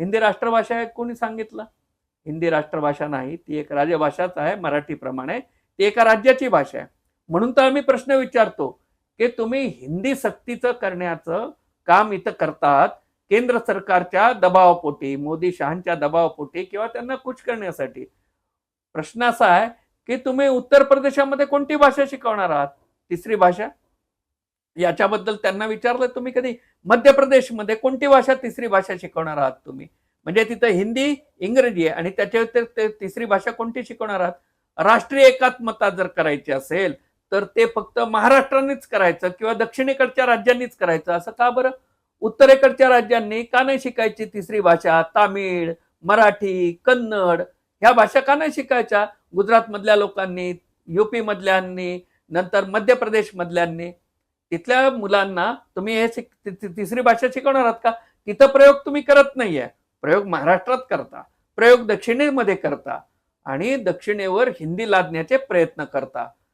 हिंदी राष्ट्रभाषा आहे कोणी सांगितलं? हिंदी राष्ट्रभाषा नाही ती एक राजभाषाच आहे मराठीप्रमाणे ती एका राज्याची भाषा आहे. म्हणून तर आम्ही प्रश्न विचारतो की तुम्ही हिंदी सक्तीचं करण्याचं काम इथं करतात केंद्र सरकारच्या दबावापोटी मोदी शहांच्या दबावापोटी किंवा त्यांना कुछ करण्यासाठी. प्रश्न असा आहे की तुम्ही उत्तर प्रदेशामध्ये कोणती भाषा शिकवणार आहात? तिसरी भाषा? याच्याबद्दल त्यांना विचारलं तुम्ही कधी मध्य प्रदेशमध्ये कोणती भाषा तिसरी भाषा शिकवणार आहात तुम्ही? म्हणजे तिथं हिंदी इंग्रजी आहे आणि त्याच्या व्यतिरिक्त तिसरी भाषा कोणती शिकवणार आहात? राष्ट्रीय एकात्मता जर करायची असेल तर ते फक्त महाराष्ट्रानेच करायचं किंवा दक्षिणेकडच्या राज्यांनीच करायचं असं का बरं? उत्तरेकडच्या राज्यांनी का नाही शिकायची तिसरी भाषा? तामिळ मराठी कन्नड ह्या भाषा का नाही शिकायच्या? गुजरातमधल्या लोकांनी युपी मधल्यांनी नंतर मध्य प्रदेश मधल्यांनी तिथल्या मुलांना तुम्ही हे तिसरी भाषा शिकवणार आहात का? तिथं प्रयोग तुम्ही करत नाहीये. प्रयोग महाराष्ट्रात करता. प्रयोग दक्षिणेमध्ये करता. आणि दक्षिणेवर हिंदी लादण्याचे प्रयत्न करता.